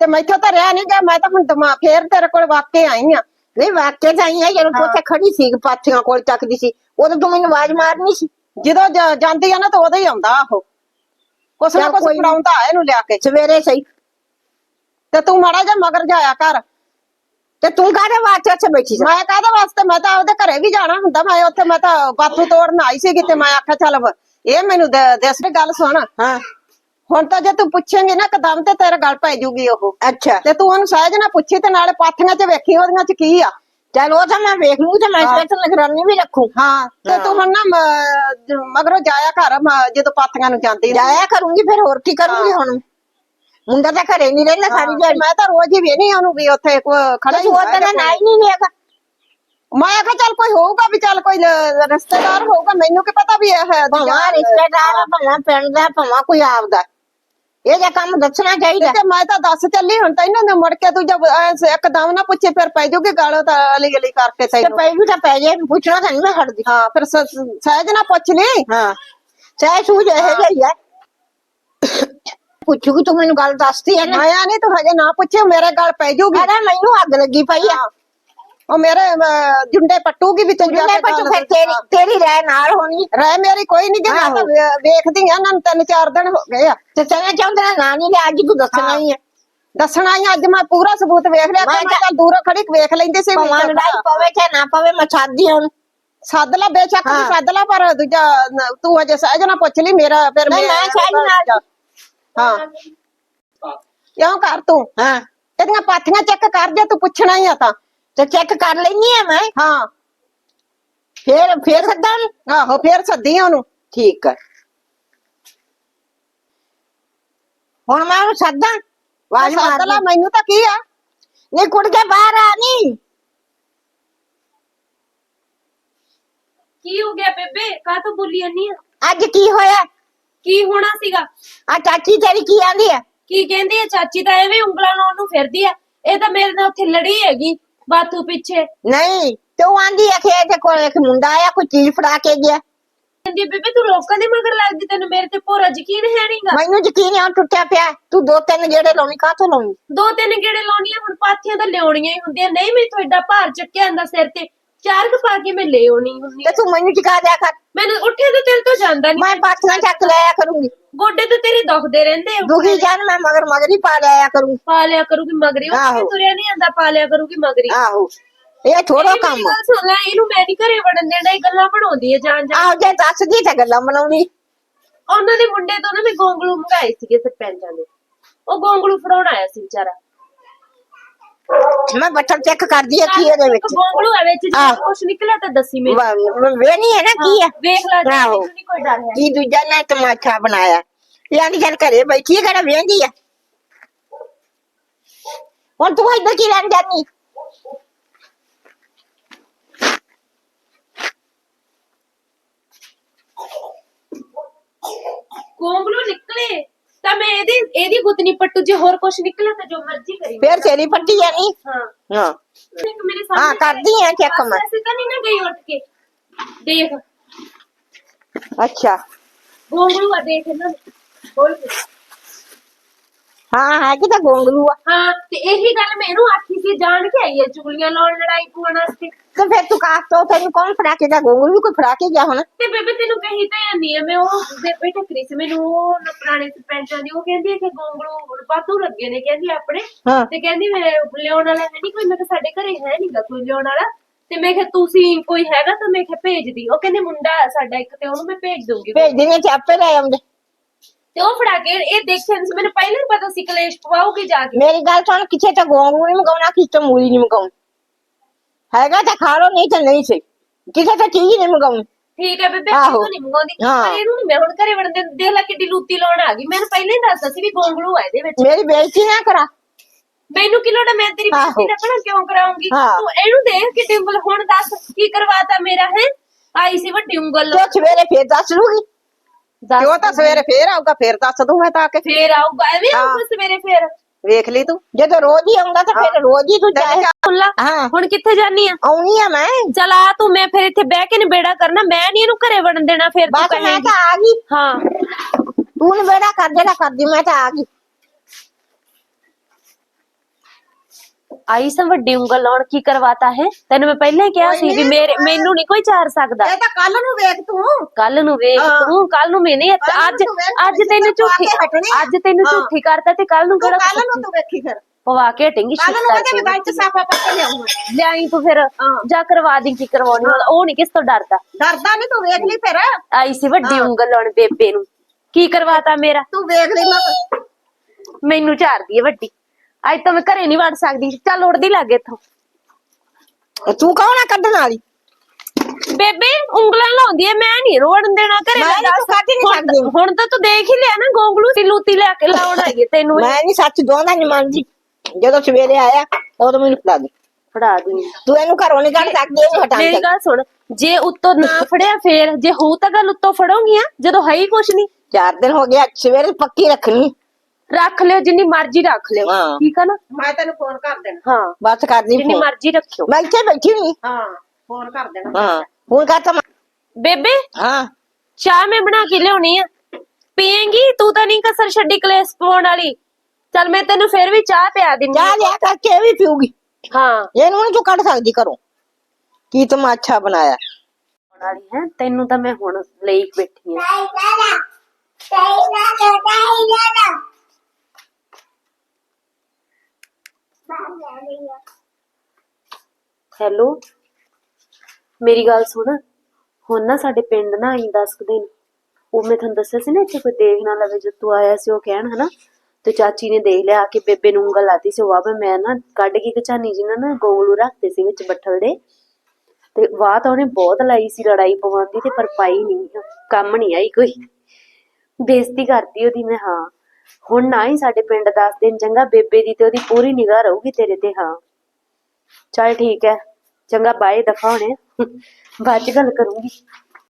Speaker 4: ਤੇ ਮੈਥੋਂ ਤਾਂ ਰਿਆ ਨਹੀਂ ਗਿਆ ਮੈਂ ਤਾਂ ਹੁਣ ਦਿਮਾਗ ਫੇਰ ਤੇਰੇ ਕੋਲ ਵਾਕੇ ਆਈ ਆ।
Speaker 2: ਨਹੀਂ ਵਾਕਿਆ ਤਾਂ ਹੀ ਹੈ ਜਦੋਂ ਤੂੰ ਉੱਥੇ ਖੜੀ ਸੀ ਪਾਥੀਆਂ ਕੋਲ ਚੱਕਦੀ ਸੀ ਉਦੋਂ ਤੂੰ ਮੈਨੂੰ ਆਵਾਜ਼ ਮਾਰਨੀ ਸੀ।
Speaker 4: ਜਦੋਂ ਜਾ- ਜਾਂਦੀ ਆ ਨਾ ਤਾਂ ਉਦੋਂ ਹੀ ਆਉਂਦਾ ਉਹ। ਕੁਛ ਨਾ
Speaker 2: ਚੱਲ
Speaker 4: ਕੁਛ
Speaker 2: ਕੋਈ ਨੀ।
Speaker 4: ਫੜਾਉਂਦਾ ਇਹਨੂੰ ਲਿਆ ਕੇ।
Speaker 2: ਸਵੇਰੇ ਸਹੀ
Speaker 4: ਤੇ ਤੂੰ ਮਾੜਾ ਜਿਹਾ ਮਗਰ ਜਾਇਆ ਕਰ।
Speaker 2: ਤੇ ਤੂੰ ਕਾਹਦੇ ਵਾਸਤੇ ਉੱਥੇ ਬੈਠੀ ਸੀ?
Speaker 4: ਮੈਂ ਕਾਹਦੇ ਵਾਸਤੇ? ਮੈਂ ਤਾਂ ਉਹਦੇ ਘਰੇ ਵੀ ਜਾਣਾ ਹੁੰਦਾ। ਮੈਂ ਉੱਥੇ ਮੈਂ ਤਾਂ ਬਾਥੂ ਤੋੜਨ ਆਈ ਸੀਗੀ ਤੇ ਮੈਂ ਆਖਿਆ ਚੱਲ ਵ- ਇਹ ਮੈਨੂੰ ਦ- ਦੱਸ ਦੇ ਗੱਲ ਸੁਣ।
Speaker 2: ਹਾਂ।
Speaker 4: ਹੁਣ ਤਾਂ ਜੇ ਤੂੰ ਪੁੱਛੇਂਗੀ ਨਾ ਕਦਮ ਤੇ ਤੇਰੇ ਗੱਲ ਪੈ ਜੂਗੀ ਉਹ।
Speaker 2: ਅੱਛਾ।
Speaker 4: ਤੇ ਤੂੰ ਉਹਨੂੰ ਸਹਿਜ ਨਾ ਪੁੱਛੀ ਤੇ ਨਾਲੇ ਪਾਥੀਆਂ 'ਚ ਵੇਖੀ ਉਹਦੀਆਂ 'ਚ ਕੀ ਆ?
Speaker 2: ਚਲ ਉਹ ਤਾਂ ਮੈਂ ਵੇਖ ਲੂ ਤੇ ਮੈਂ
Speaker 4: ਹਾਂ।
Speaker 2: ਤੋਂ ਨਿਗਰਾਨੀ ਵੀ ਰੱਖੂ।
Speaker 4: ਹਾਂ। ਤੇ ਤੂੰ ਹੁਣ ਨਾ ਮ- ਜ- ਮਗਰੋਂ ਜਾਇਆ ਘਰ ਮ- ਜਦੋਂ ਪਾਥੀਆਂ ਨੂੰ ਜਾਂਦੀ।
Speaker 2: ਜਾਇਆ ਕਰੂੰਗੀ ਫਿਰ ਹੋਰ ਕੀ ਕਰੂੰਗੀ
Speaker 4: ਹਾਂ।
Speaker 2: ਹੁਣ? ਮੁੰਡਾ ਤਾਂ ਘਰੇ ਨਹੀਂ ਰਹਿੰਦਾ ਸਾਰੀ ਦਿਹਾੜੀ।
Speaker 4: ਮੈਂ ਤਾਂ ਰੋਜ਼ ਹੀ ਵੇਹਨੀ ਉਹਨੂੰ ਵੀ ਉੱਥੇ ਖੜਾ ਹੀ
Speaker 2: ਤੂੰ ਉਹਦਾ
Speaker 4: ਇਹਦੇ
Speaker 2: ਨਾ। ਹੀ ਨਹੀਂ ਹੈਗਾ।
Speaker 4: ਮੈਂ ਆਖਿਆ ਚੱਲ ਕੋਈ ਹੋਊਗਾ ਵੀ ਚੱਲ ਕੋਈ ਰਿਸ਼ਤੇਦਾਰ ਹੋਊਗਾ ਮੈਨੂੰ ਕੀ ਪਤਾ ਵੀ ਇਹ ਹੈ।
Speaker 2: ਭਾਵਾਂ ਰਿਸ਼ਤੇਦਾਰ ਭਾਵਾਂ ਪਿੰਡ ਦਾ ਭਾਵਾਂ ਕੋਈ ਆਪਦਾ। ਇਹ ਜਿਹਾ ਕੰਮ ਦੱਸਣਾ ਚਾਹੀਦਾ।
Speaker 4: ਤੇ ਮੈਂ ਤਾਂ ਦੱਸ ਚੱਲੀ ਹੁਣ ਤਾਂ ਇਹਨਾਂ ਨੇ ਮੁੜ ਕੇ ਤੂੰ ਜਦ ਐਂ ਇੱਕਦਮ ਨਾ ਪੁੱਛੇ ਫਿਰ ਪੈ ਜੂਗੀ ਗਾਲੋ ਤਾਂ ਅਲੀ ਗਲੀ ਕਰਕੇ
Speaker 2: ਤੇ
Speaker 4: ਤੈਨੂੰ
Speaker 2: ਪੈ ਵੀ ਤਾਂ ਪੈ ਜੇ ਪੁੱਛਣਾ ਤਾਂ ਨਹੀਂ ਮੈਂ ਹਟਦੀ।
Speaker 4: ਹਾਂ ਫਿਰ ਸਹਿਜ ਨਾ ਪੁੱਛ ਲਈ
Speaker 2: ਹਾਂ। ਚਾਹੇ ਸੂਝ ਇਹ ਜਿਹੀ ਹੈ ਪੁੱਛੂਗੀ ਤੂੰ ਮੈਨੂੰ ਗੱਲ ਦੱਸਦੀ ਹੈ ਨਾ
Speaker 4: ਆਇਆ ਨਹੀਂ ਤੂੰ ਹਜੇ ਨਾ ਪੁੱਛੇ ਮੇਰੇ ਗਲ ਪੈ ਜੂਗੀ।
Speaker 2: ਕਹਿੰਦਾ ਮੈਨੂੰ ਅੱਗ ਲੱਗੀ ਪਈ ਆ।
Speaker 4: ਉਹ ਮੇਰੇ ਅਹ, ਜੁੰਡੇ ਪੱਟੂਗੀ ਵੀ ਤੂੰ ਜਾ ਕੇ
Speaker 2: ਪੱਟੂ
Speaker 4: ਗੱਲ
Speaker 2: ਫਿਰ ਤੇਰੀ ਤੇਰੀ ਰਾਏ ਨਾਲ ਹੋਣੀ।
Speaker 4: ਰਹਿ ਮੇਰੀ ਕੋਈ ਨਹੀਂ ਕਿ ਮੈਂ ਤਾਂ ਵੇ- ਵੇਖਦੀ ਆ ਇਹਨਾਂ ਨੂੰ ਤਿੰਨ ਚਾਰ ਦਿਨ ਹੋ ਗਏ ਆ।
Speaker 2: ਤੇ ਤੈਨੂੰ ਚਾਹੁੰਦਾ ਨਾ ਨਹੀਂ ਲਿਆ ਅੱਜ ਤੂੰ ਦੱਸਣਾ ਹੀ। ਹੈ
Speaker 4: ਦੱਸਣਾ ਹੀ ਅੱਜ ਮੈਂ ਪੂਰਾ ਸਬੂਤ ਵੇਖ ਲਿਆ ਤੇ
Speaker 2: ਮੈਂ
Speaker 4: ਚੱਲ ਦੂਰੋਂ ਖੜੀ ਵੇਖ ਲੈਂਦੀ ਸੀ ਵੀ
Speaker 2: ਭਾਵਾਂ
Speaker 4: ਚੱਲ
Speaker 2: ਲੜਾਈ ਪਵੇ ਚਾਹੇ ਨਾ ਪਵੇ ਮੈਂ ਛੱਡਦੀ ਹਾਂ ਉਹਨੂੰ
Speaker 4: ਸੱਦ ਲਾ ਬੇਸ਼ੱਕ ਵੀ
Speaker 2: ਹਾਂ।
Speaker 4: ਸੱਦ ਲਾ ਪਰ ਦੂਜਾ ਨ- ਤੂੰ ਅਜੇ ਸਹਿਜ ਨਾ ਪੁੱਛ ਲਈ ਮੇਰਾ ਫਿਰ
Speaker 2: ਨਹੀਂ, ਮੈਂ ਸਹਿਜ ਨਾਲ-
Speaker 4: ਹਾਂ ਕਿਉਂ ਕਰ ਤੂੰ
Speaker 2: ਹਾਂ
Speaker 4: ਇਹਦੀਆਂ ਪਾਥੀਆਂ ਚੈੱਕ ਕਰ ਜੇ ਤੂੰ ਪੁੱਛਣਾ ਹੀ ਆ ਤਾਂ
Speaker 2: ਤੇ ਚੈੱਕ ਕਰ ਲੈਣੀ ਆ ਮੈਂ
Speaker 4: ਹਾਂ
Speaker 2: ਫੇਰ ਫੇਰ ਸੱਦਾਂ ਉਹਨੂੰ?
Speaker 4: ਆਹੋ ਫੇਰ ਸੱਦੀ ਆ ਉਹਨੂੰ
Speaker 2: ਠੀਕ ਹੈ ਹੁਣ ਮੈਂ ਉਹਨੂੰ ਸੱਦਾਂ ਆਵਾਜ਼
Speaker 4: ਸੱਦ
Speaker 2: ਮਾਰ
Speaker 4: ਲਾ ਮੈਨੂੰ ਤਾਂ ਕੀ ਆ
Speaker 2: ਨਹੀਂ ਕੁੜ ਕੇ ਬਾਹਰ ਆ ਨਹੀਂ
Speaker 1: ਕੀ ਹੋ ਗਿਆ ਬੇਬੇ ਕਾ ਤੋਂ ਬੋਲੀ ਜਾਨੀ ਆ
Speaker 2: ਅੱਜ ਕੀ ਹੋਇਆ
Speaker 1: ਕੀ ਹੋਣਾ ਸੀਗਾ?
Speaker 2: ਆ ਚਾਚੀ ਤੇਰੀ ਕੀ ਆਂਦੀ ਹੈ
Speaker 1: ਕੀ ਕਹਿੰਦੀ ਆ ਚਾਚੀ ਤਾਂ ਐਵੇਂ ਉਂਗਲਾਂ ਲਾਉਣ ਨੂੰ ਫਿਰਦੀ ਆ ਇਹ ਤਾਂ ਮੇਰੇ ਨਾਲ ਉੱਥੇ ਲੜੀ ਹੈਗੀ ਬਾਥੂ ਪਿੱਛੇ।
Speaker 2: ਨਹੀਂ ਤੇ ਆਂਦੀ ਹੈ ਕਿ ਇਹਦੇ ਕੋਲ ਇੱਕ ਮੁੰਡਾ ਆਇਆ ਕੋਈ ਚੀਜ਼ ਫੜਾ ਕੇ ਗਿਆ।
Speaker 1: ਕਹਿੰਦੀ ਆ, ਬੇਬੇ ਤੂੰ ਲੋਕਾਂ ਦੇ ਮਗਰ ਲੱਗਦੀ ਤੈਨੂੰ ਮੇਰੇ ਤੇ ਪੂਰਾ ਯਕੀਨ ਹੈ ਨਹੀਂਗਾ
Speaker 2: ਮੈਨੂੰ ਯਕੀਨ ਉਹ ਟੁੱਟਿਆ ਪਿਆ ਤੂੰ ਦੋ ਤਿੰਨ ਜਿਹੜੇ ਲਾਉਣੀ ਕਾਹਤੋਂ ਲਾਉਣੀ?
Speaker 1: ਦੋ ਤਿੰਨ ਗੇੜੇ ਲਾਉਣੀਆਂ ਹੁਣ ਪਾਥੀਆਂ ਤਾਂ ਲਿਆਉਣੀਆਂ ਹੀ ਹੁੰਦੀਆਂ। ਨਹੀਂ ਮੈਨੂੰ ਐਡਾ ਭਾਰ ਚੱਕਿਆ ਜਾਂਦਾ ਸਿਰ ਤੇ। ਚਾਰ ਕੁ ਪਾ ਕੇ ਮੈਂ ਲੈ ਆਉਣੀ ਹੁੰਦੀ
Speaker 2: ਤੇ ਤੂੰ ਮੈਨੂੰ ਚਕਾ ਦਿਆ ਕਰ।
Speaker 1: ਮੈਨੂੰ ਉੱਠੇ ਤੋਂ ਦਿਲ ਤੋਂ ਜਾਂਦਾ ਨਹੀਂ
Speaker 2: ਮੈਂ ਪਾਥੀਆਂ ਚੱਕ ਲਿਆ ਕਰੂੰਗੀ।
Speaker 1: ਗੋਡੇ ਤੇ ਤੇਰੇ ਦੁਖਦੇ ਰਹਿੰਦੇ ਆ
Speaker 2: ਦੁਖੀ ਜਾਨ ਮੈਂ ਮਗਰ ਮਗਰ ਹੀ ਪਾ ਲਿਆ ਕਰੂੰਗੀ
Speaker 1: ਪਾ ਲਿਆ ਕਰੂਗੀ ਮਗਰੀ। ਉਹ
Speaker 2: ਆਹੋ।
Speaker 1: ਤੁਰਿਆ ਨਹੀਂ ਆਂਦਾ ਪਾ ਲਿਆ ਕਰੂਗੀ ਮਗਰੀ।
Speaker 2: ਆਹੋ। ਇਹ ਥੋੜਾ ਕੰਮ
Speaker 1: ਗੱਲ ਸੁਣ ਲੈ ਇਹਨੂੰ ਮੈਂ ਨਹੀਂ ਘਰੇ ਵੜਨ ਦੇਣਾ ਇਹ ਗੱਲਾਂ ਬਣਾਉਂਦੀ ਹੈ ਜਾਣ ਜਾਣ।
Speaker 2: ਆਹੋ ਜੇ ਦੱਸਦੀ ਤਾਂ ਗੱਲਾਂ ਬਣਾਉਣੀ।
Speaker 1: ਉਹਨਾਂ ਦੇ ਮੁੰਡੇ ਤੋਂ ਨਾ ਮੈਂ ਗੋਂਗਲੂ ਮੰਗਾਏ ਸੀਗੇ ਸਰਪੰਚਾਂ ਦੇ ਉਹ ਗੋਂਗਲੂ ਫੜਾਉਣ ਆਇਆ ਸੀ ਵਿਚਾਰਾ।
Speaker 2: ਮੈਂ ਬੱਟਰ ਚੈੱਕ ਕਰਦੀ ਆ ਕੀ ਇਹਦੇ ਵਿੱਚ
Speaker 1: ਗੋਂਗਲੂ ਆ ਵਿੱਚ ਜੇ
Speaker 2: ਆਹ।
Speaker 1: ਕੁਛ ਨਿਕਲਿਆ ਤਾਂ ਦੱਸੀ ਮੈਨੂੰ
Speaker 2: ਵੇ ਨਹੀਂ ਹੈ ਨਾ ਕੀ ਹੈ
Speaker 1: ਵੇਖ ਲੈ ਜੀ,
Speaker 2: ਆਹੋ।
Speaker 1: ਮੈਨੂੰ ਨਹੀਂ ਕੋਈ ਡਰ ਹੈ
Speaker 2: ਕੀ ਦੂਜਾ ਨਾ ਤਮਾਸ਼ਾ ਬਣਾਇਆ ਯਾਨੀ ਚੱਲ ਘਰੇ ਬੈਠੀ ਕਿਹੜਾ ਵੇਂਦੀ ਆ ਹੁਣ ਤੂੰ ਇੱਧਰ ਕੀ ਲੈਣ ਜਾਨੀ
Speaker 1: ਗੋਂਗਲੂ ਨਿਕਲੇ ਤਾਂ ਮੈਂ ਇਹਦੀ ਗੁੱਤਨੀ ਪੱਟੂ ਜੇ ਹੋਰ ਕੁਛ ਨਿਕਲਿਆ ਤਾਂ ਜੋ ਮਰਜ਼ੀ ਕਰੀ
Speaker 2: ਫੇਰ ਤੇਰੀ ਪੱਟੀ ਜਾਨੀ
Speaker 1: ਹਾਂ।
Speaker 2: ਹਾਂ।
Speaker 1: ਇੱਕ ਮੇਰੇ
Speaker 2: ਹਾਂ, ਕਰਦੀ ਆਂ check ਮੈਂ।
Speaker 1: ਐਸੇ ਤਾਂ ਨਹੀਂ ਨਾ ਗਈ ਉੱਠ ਕੇ। ਦੇਖ।
Speaker 2: ਅੱਛਾ।
Speaker 1: ਗੋਂਗਲੂ ਆ ਦੇਖ ਇਹਨਾਂ ਨੂੰ। ਕੇ
Speaker 2: ਹਾਂ ਹੈ ਕਿ ਤਾਂ ਗੋਂਗਲੂ ਆ।
Speaker 1: ਹਾਂ ਤੇ ਇਹੀ ਗੱਲ ਮੈਂ ਇਹਨੂੰ ਆਖੀ ਸੀ ਜਾਣ ਕੇ ਆਈ ਹੈ ਚੁਗਲੀਆਂ ਲਾਉਣ ਲੜਾਈ ਪਵਾਉਣ ਵਾਸਤੇ।
Speaker 2: ਤੇ ਫਿਰ ਤੂੰ ਕਾਸ ਤੋਂ ਤੈਨੂੰ ਕੌਣ ਫੜਾ ਕੇ ਗਿਆ ਗੋਂਗਲੂ? ਵੀ ਕੋਈ ਫੜਾ ਕੇ ਗਿਆ ਹੁਣ?
Speaker 1: ਤੇ ਬੇਬੇ ਤੈਨੂੰ ਕਹੀ ਤਾਂ ਨਹੀਂ ਮੈਂ ਉਹ ਬੇਬੇ ਟਕਰੀ ਸੀ ਮੈਨੂੰ ਉਹ ਨਾ ਪੁਰਾਣੇ ਸਰਪੰਚਾਂ ਦੀ ਉਹ ਕਹਿੰਦੀ ਹੈ ਕਿ ਗੋਂਗਲੂ ਬਾਤੂ ਲੱਗੇ ਨੇ ਕਹਿੰਦੀ ਆਪਣੇ।
Speaker 2: ਹਾਂ।
Speaker 1: ਤੇ ਕਹਿੰਦੀ ਮੈਂ ਲਿਆਉਣ ਵਾਲਾ ਹੈ ਨਹੀਂ ਕੋਈ ਮੈਂ ਕਿਹਾ ਸਾਡੇ ਘਰੇ ਹੈ ਨਹੀਂਗਾ ਕੋਈ ਲਿਆਉਣ ਵਾਲਾ। ਤੇ ਮੈਂ ਕਿਹਾ ਤੁਸੀਂ ਕੋਈ ਹੈਗਾ ਤਾਂ ਮੈਂ ਕਿਹਾ ਭੇਜਦੀ ਉਹ ਕਹਿੰਦੇ ਮੁੰਡਾ ਹੈ ਸਾਡਾ ਇੱਕ ਤੇ ਉਹਨੂੰ ਮੈਂ ਭੇਜ ਦਊਂਗੀ।
Speaker 2: ਭੇਜ ਦਿਨੇ ਤੇ ਆਪੇ ਲੈ ਆਉਂਦੇ।
Speaker 1: ਤੇ ਉਹ ਫੜਾ ਕੇ ਇਹ ਦੇਖਿਆ ਨੀ ਸੀ। ਮੈਨੂੰ ਪਹਿਲਾਂ ਹੀ ਪਤਾ ਸੀ ਕਲੇਸ਼ ਪਵਾਉਗੀ ਜਾ ਕੇ।
Speaker 2: ਮੇਰੀ ਗੱਲ ਸੁਣ ਕਿੱਥੇ ਤਾਂ ਗੋਂਗਲੂ ਨਹੀਂ ਮਗਾਉਣਾ ਕਿਤੇ ਮੂਲੀ ਨਹੀਂ ਮਗਾਉਣੀ। ਹੈਗਾ ਤਾਂ ਖਾ ਲੋ ਨਹੀਂ ਤਾਂ ਨਹੀਂ ਸਹੀ ਕਿਸੇ ਤਾਂ ਚੀਜ਼ ਨਹੀਂ ਮਗਾਉਣੀ।
Speaker 1: ਠੀਕ ਹੈ ਬੇਬੇ
Speaker 2: ਆਹੋ।
Speaker 1: ਤੂੰ ਨਹੀਂ ਮੰਗਾਉਂਦੀ।
Speaker 2: ਹਾਂ।
Speaker 1: ਪਰ ਇਹਨੂੰ ਨਹੀਂ ਮੈਂ ਹੁਣ ਘਰੇ ਵੜਨ ਦੇ ਦੇਖ ਲੈ ਕਿੱਡੀ ਲੂਤੀ ਲਾਉਣ ਆ ਗਈ। ਮੈਨੂੰ ਪਹਿਲਾਂ ਹੀ ਦੱਸਦਾ ਸੀ ਵੀ ਗੋਂਗਲੂ ਆ ਇਹਦੇ ਵਿੱਚ।
Speaker 2: ਮੇਰੀ ਬੇਇੱਜ਼ਤੀ ਨਾ ਕਰਾ।
Speaker 1: ਮੈਨੂੰ ਕੀ ਲੋੜ ਹੈ ਮੈਂ ਤੇਰੀ
Speaker 2: ਆਹੋ।
Speaker 1: ਬੇਇੱਜ਼ਤੀ ਰੱਖਣਾ ਕਿਉਂ ਕਰਾਉਂਗੀ?
Speaker 2: ਹਾਂ।
Speaker 1: ਤੂੰ ਇਹਨੂੰ ਦੇਖ ਕਿ ਟਿੰਬਲ ਹੁਣ ਦੱਸ ਕੀ ਕਰਵਾਤਾ ਮੇਰਾ ਹੈ? ਆਈ ਸੀ ਵੱਡੀ ਉਂਗਲ।
Speaker 2: ਤੇ ਸਵੇਰੇ ਫੇਰ ਦੱਸ ਲੂਗੀ
Speaker 4: ਤੇ ਉਹ ਤਾਂ ਸਵੇਰੇ ਫੇਰ ਆਊਗਾ ਫੇਰ ਦੱਸ ਦੂੰ ਮੈਂ ਤਾਂ ਆ ਕੇ।
Speaker 1: ਫੇਰ ਆਊਗਾ ਐਵੇਂ। ਆਊਗਾ ਸਵੇਰੇ ਫੇਰ।
Speaker 4: ਵੇਖ ਲਈ ਤੂੰ
Speaker 2: ਜਦੋਂ ਰੋਜ਼ ਹੀ ਆਉਂਦਾ ਤਾਂ ਫਿਰ ਰੋਜ਼ ਹੀ ਤੂੰ ਚਾਹੇ
Speaker 1: ਖੁੱਲਾ
Speaker 2: ਹਾਂ।
Speaker 1: ਹੁਣ ਕਿੱਥੇ ਜਾਨੀ ਆ?
Speaker 2: ਆਉਣੀ ਆ ਮੈਂ।
Speaker 1: ਚਲ ਆ ਤੂੰ ਮੈਂ ਫਿਰ ਇੱਥੇ ਬਹਿ ਕੇ ਨਿਬੇੜਾ ਕਰਨਾ ਮੈਂ ਨਹੀਂ ਇਹਨੂੰ ਘਰੇ ਵੜਨ ਦੇਣਾ ਫਿਰ ਤੂੰ
Speaker 2: ਬਸ ਮੈਂ
Speaker 1: ਕਹੇਂਗੀ।
Speaker 2: ਤਾਂ ਆ ਗਈ।
Speaker 1: ਹਾਂ।
Speaker 2: ਤੂੰ ਨਵੇੜਾ ਕਰ ਜਿਹੜਾ ਕਰਦੀ ਮੈਂ ਤਾਂ ਆ ਗਈ।
Speaker 1: ਆਈ ਸਾਂ ਵੱਡੀ ਉਂਗਲ ਲਾਉਣ ਕੀ ਕਰਵਾਤਾ ਹੈ? ਤੈਨੂੰ ਮੈਂ ਪਹਿਲਾਂ ਹੀ ਕਿਹਾ ਸੀ ਵੀ ਮੇਰੇ ਮੈਨੂੰ ਨਹੀਂ ਕੋਈ ਚਾਰ ਸਕਦਾ।
Speaker 4: ਇਹ ਤਾਂ ਕੱਲ ਨੂੰ ਵੇਖ ਤੂੰ।
Speaker 1: ਕੱਲ ਨੂੰ ਵੇਖ
Speaker 4: ਹਾਂ।
Speaker 1: ਤੂੰ ਕੱਲ ਨੂੰ ਮੈਨੇ
Speaker 4: ਕੱਲ੍ਹ
Speaker 1: ਅੱਜ
Speaker 4: ਵੇਖ
Speaker 1: ਅੱਜ ਤੈਨੂੰ ਝੂਠੀ
Speaker 4: ਕੇ ਹਟਣੀ ਆ।
Speaker 1: ਅੱਜ ਤੈਨੂੰ
Speaker 4: ਹਾਂ।
Speaker 1: ਝੂਠੀ ਕਰਤਾ ਤੇ ਕੱਲ ਨੂੰ
Speaker 4: ਤੂੰ
Speaker 1: ਕਿਹੜਾ
Speaker 4: ਕੱਲ ਨੂੰ ਤੂੰ ਵੇਖੀ ਫਿਰ।
Speaker 1: ਪਵਾ ਕੇ ਹਟੇਂਗੀ
Speaker 4: ਕੱਲ ਨੂੰ ਕਹਦੇ। ਮੈਂ ਚ ਸਾਫਾ ਪਾ ਕੇ ਲਿਆਉਂਗਾ।
Speaker 1: ਲਿਆਈ ਤੂੰ ਫਿਰ ਜਾ ਕਰਵਾ ਦੀ ਕੀ ਕਰਵਾਉਣੀ ਆ, ਉਹ ਨਹੀਂ ਕਿਸ ਤੋਂ ਡਰਦਾ।
Speaker 4: ਡਰਦਾ ਨਹੀਂ ਤੂੰ ਵੇਖ ਲਈ ਫਿਰ।
Speaker 1: ਆਈ ਸੀ ਵੱਡੀ ਉਂਗਲ ਲਾਉਣ ਬੇਬੇ ਨੂੰ। ਕੀ ਕਰਵਾਤਾ ਮੇਰਾ?
Speaker 4: ਤੂੰ ਵੇਖ ਲਈ ਮੈਂ।
Speaker 1: ਮੈਨੂੰ ਝਾੜਦੀ ਹੈ ਵੱਡੀ। ਅੱਜ ਤਾਂ ਮੈਂ ਘਰੇ ਨਹੀਂ ਵੜ ਸਕਦੀ। ਚੱਲ ਉੜਦੀ ਲੱਗ ਇੱਥੋਂ।
Speaker 2: ਤੂੰ ਕੌਣ ਆ ਕੱਢਣ ਵਾਲੀ?
Speaker 1: ਬੇਬੇ ਉਂਗਲਾਂ ਲਾਉਂਦੀ ਐ ਮੈਂ ਨਹੀਂ ਰੋੜਨ ਦੇਣਾ। ਘਰੇ
Speaker 2: ਮੈਂ ਨੀ ਤੂੰ ਕੱਢ ਹੀ ਨੀ
Speaker 1: ਹੁਣ-
Speaker 2: ਸਕਦੀ।
Speaker 1: ਹੁਣ ਤਾਂ ਤੂੰ ਦੇਖ ਹੀ ਲਿਆ ਨਾ ਗੋਂਗਲੂ ਤੇ ਲੂਤੀ ਲੈ ਕੇ ਲਾਉਣ ਆਈ ਹੈ ਤੈਨੂੰ। ਇਹ।
Speaker 2: ਮੈਂ ਨਹੀਂ ਸੱਚ ਦੋਨਾਂ ਨਹੀਂ ਮੰਨਦੀ। ਜਦੋਂ ਸਵੇਰੇ ਆਇਆ ਉਦੋਂ ਮੈਨੂੰ ਫੜਾ ਦੇ।
Speaker 1: ਫੜਾ ਦੂੰਗੀ
Speaker 2: ਤੂੰ ਇਹਨੂੰ ਘਰੋਂ ਨਹੀਂ ਕੱਢ ਸਕਦੀ ਇਹਨੂੰ ਹਟਾ
Speaker 1: ਮੇਰੀ ਗੱਲ ਸੁਣ ਜੇ ਉੱਤੋਂ ਨਾ ਫੜਿਆ ਫੇਰ ਜੇ ਹੋਊ ਤਾਂ ਗੱਲ ਉੱਤੋਂ ਫੜੋਗੀਆਂ ਜਦੋਂ ਹੈ ਹੀ ਕੁਛ ਨਹੀਂ।
Speaker 2: ਚਾਰ ਦਿਨ ਹੋ ਗਿਆ ਸਵੇਰੇ ਪੱਕੀ ਰੱਖਣੀ।
Speaker 1: ਰੱਖ ਲਿਓ ਜਿੰਨੀ ਮਰਜ਼ੀ ਰੱਖ ਲਿਓ।
Speaker 2: ਹਾਂ।
Speaker 1: ਠੀਕ ਆ ਨਾ?
Speaker 4: ਮੈਂ ਤੈਨੂੰ ਫੋਨ ਕਰ ਦੇਣਾ।
Speaker 1: ਹਾਂ।
Speaker 2: ਬਸ ਕਰਦੀ
Speaker 1: ਜਿੰਨੀ
Speaker 2: ਫੋਨ
Speaker 1: ਮਰਜ਼ੀ ਰੱਖਿਓ।
Speaker 2: ਮੈਂ ਇੱਥੇ ਬੈਠੀ ਨਹੀਂ
Speaker 4: ਹਾਂ ਫੋਨ ਕਰ ਦੇਣਾ।
Speaker 2: ਹਾਂ। ਫੋਨ ਕਰਤਾ ਮੈਂ।
Speaker 1: ਬੇਬੇ
Speaker 2: ਹਾਂ।
Speaker 1: ਚਾਹ ਮੈਂ ਬਣਾ ਕੇ ਲਿਆਉਣੀ ਆ। ਪੀਏਂਗੀ? ਤੂੰ ਤਾਂ ਨਹੀਂ ਕਸਰ ਛੱਡੀ ਕਲੇਸ ਪਵਾਉਣ ਵਾਲੀ। ਚੱਲ ਮੈਂ ਤੈਨੂੰ ਫੇਰ ਵੀ ਚਾਹ ਪਿਆ ਦਿੰਦੀ
Speaker 2: ਚਾਹ
Speaker 1: ਹਾਂ।
Speaker 2: ਲਿਆ ਕਰਕੇ ਇਹ ਵੀ ਪੀਊਗੀ।
Speaker 1: ਹਾਂ।
Speaker 2: ਇਹਨੂੰ ਨੀ ਤੂੰ ਕੱਢ ਸਕਦੀ ਘਰੋਂ। ਕੀ ਤਮਾਸ਼ਾ ਬਣਾਇਆ।
Speaker 1: ਪਵਾਉਣ ਵਾਲੀ ਹੈ? ਤੈਨੂੰ ਤਾਂ ਮੈਂ ਹੁਣ ਲਈ ਬੈਠੀ ਆ ਹੈਲੋ ਮੇਰੀ ਗੱਲ ਸੁਣ। ਹੁਣ ਨਾ ਸਾਡੇ ਪਿੰਡ ਨਾ ਆਈ ਦਸ ਕੁ ਦਿਨ, ਉਹ ਮੈਂ ਤੁਹਾਨੂੰ ਦੱਸਿਆ ਸੀ ਨਾ, ਇੱਥੇ ਕੋਈ ਦੇਖ ਨਾ ਲਵੇ ਜਦ ਤੂੰ ਆਇਆ ਸੀ ਉਹ ਕਹਿਣ, ਹਨਾ? ਤੇ ਚਾਚੀ ਨੇ ਦੇਖ ਲਿਆ ਕਿ ਬੇਬੇ ਨੂੰ ਉਂਗਲ ਲਾਤੀ ਸੀ ਵਾਹ ਮੈਂ ਨਾ ਕੱਢ ਕੇ ਕਚਾਨੀ ਜੀ ਨਾ ਗੋਂਗਲੂ ਰੱਖਦੇ ਸੀ ਵਿੱਚ ਬੱਠਲ ਦੇ। ਤੇ ਵਾਹ ਤਾਂ ਉਹਨੇ ਬਹੁਤ ਲਾਈ ਸੀ ਲੜਾਈ ਪਵਾਉਂਦੀ ਤੇ ਪਰ ਪਾਈ ਨਹੀਂ, ਕੰਮ ਨਹੀਂ ਆਈ ਕੋਈ। ਬੇਇੱਜ਼ਤੀ ਕਰਦੀ ਉਹਦੀ ਮੈਂ, ਹਾਂ। ਹੁਣ ਨਾ ਹੀ ਸਾਡੇ ਪਿੰਡ ਦੱਸ ਦਿਨ ਚੰਗਾ, ਬੇਬੇ ਦੀ ਤੇ ਉਹਦੀ ਪੂਰੀ ਨਿਗਾਹ ਰਹੂਗੀ ਤੇਰੇ ਤੇ, ਹਾਂ। ਚੱਲ ਠੀਕ ਹੈ, ਚੰਗਾ, ਬਾਏ, ਦਫਾ ਹੋਣੇ ਬਾਅਦ ਚ ਗੱਲ ਕਰੂੰਗੀ।